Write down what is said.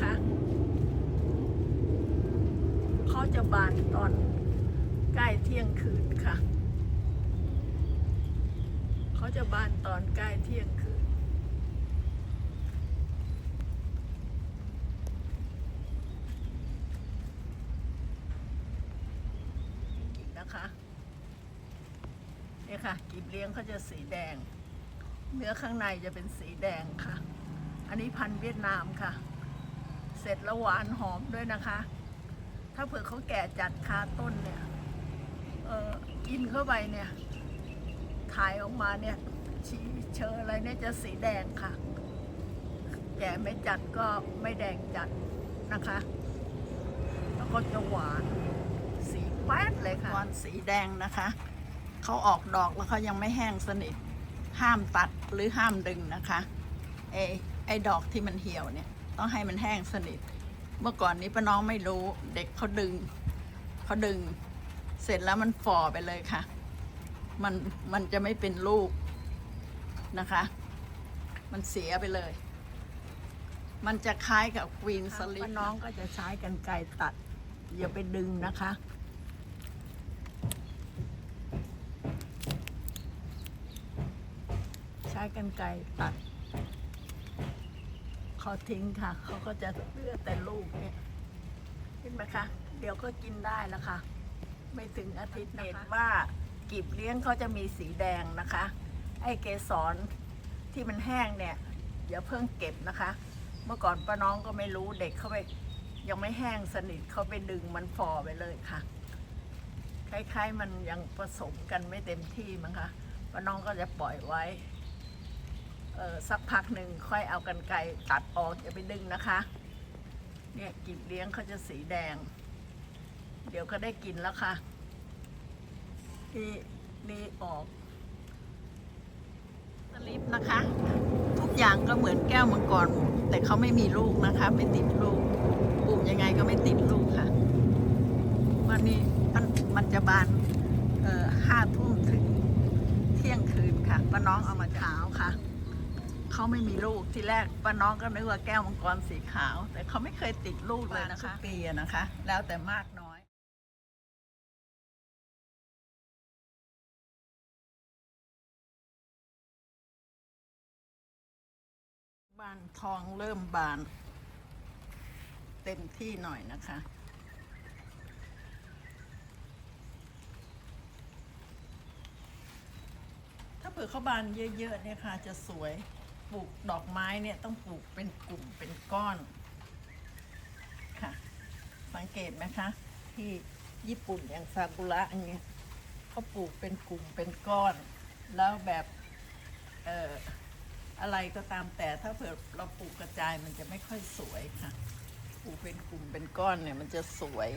นะคะ เขาจะบานตอนใกล้เที่ยงคืนค่ะ เขาจะบานตอนใกล้เที่ยงคืน นะคะนี่ค่ะกีบเลี้ยงเขาจะสีแดง เนื้อข้างในจะเป็นสีแดงค่ะ อันนี้พันธุ์เวียดนามค่ะ เสร็จแล้วหวานหอมด้วยนะคะ ถ้าเผื่อเขาแก่จัดคาต้นเนี่ย เออกินเข้าไปเนี่ย ถ่ายออกมาเนี่ยชีเชออะไรเนี่ยจะสีแดงค่ะ แก่ไม่จัดก็ไม่แดงจัดนะคะ แล้วก็จะหวาน สีแป๊ดเลยค่ะตอนสีแดงนะคะ เขาออกดอกแล้วเขายังไม่แห้งสนิท ห้ามตัดหรือห้ามดึงนะคะ ไอ้ไอ้ดอกที่มันเหี่ยวเนี่ย ต้องให้มันแห้งสนิท เมื่อก่อนนี้ป้าน้องไม่รู้ เด็กเขาดึงเขาดึง เสร็จแล้วมันฝ่อไปเลยค่ะ มันมันจะไม่เป็นลูกนะคะ มันเสียไปเลย มันจะคล้ายกับควีนสลิปน้องก็จะใช้กันไกรตัด อย่าไปดึงนะคะใช้กันไกรตัด เขาทิ้งค่ะ เขาก็จะเลือกแต่ลูกเนี่ยเห็นไหมคะ เดี๋ยวก็กินได้แล้วค่ะ ไม่ถึงอาทิตย์เห็นว่ากีบเลี้ยงเขาจะมีสีแดงนะคะ ไอ้เกสรที่มันแห้งเนี่ยอย่าเพิ่งเก็บนะคะ เมื่อก่อนป้าน้องก็ไม่รู้เด็กเขาไปยังไม่แห้งสนิทเขาไปดึงมันฟอไปเลยค่ะคล้ายๆมันยังผสมกันไม่เต็มที่มั้งคะป้าน้องก็จะปล่อยไว้ สักพักหนึ่งค่อยเอากันไกรตัดออกอย่าไปดึงนะคะ เนี่ยกีบเลี้ยงเขาจะสีแดง เดี๋ยวก็ได้กินแล้วค่ะ นี่นี่ออกสลิปนะคะ ทุกอย่างก็เหมือนแก้วมังกรหมดแต่เขาไม่มีลูกนะคะ ไม่ติดลูกปลูกยังไงก็ไม่ติดลูกค่ะ วันนี้มันมันจะบานห้าทุ่มถึงเที่ยงคืนค่ะป้าน้องเอามาขาวค่ะ เขาไม่มีลูกที่แรกป้าน้องก็นึกว่าแก้วมังกรสีขาว แต่เขาไม่เคยติดลูกเลยนะคะปีนะคะ แล้วแต่มากน้อยบานทองเริ่มบาน เต็มที่หน่อยนะคะถ้าเผื่อเขาบานเยอะๆเนี่ยค่ะจะสวย ปลูกดอกไม้เนี่ยต้องปลูกเป็นกลุ่มเป็นก้อนค่ะ สังเกตไหมคะ ที่ญี่ปุ่นอย่างซากุระอย่างเงี้ยเขาปลูกเป็นกลุ่มเป็นก้อน แล้วแบบเอ่ออะไรก็ตามแต่ถ้าเผื่อเราปลูกกระจายมันจะไม่ค่อยสวยค่ะ ปลูกเป็นกลุ่มเป็นก้อนเนี่ยมันจะสวย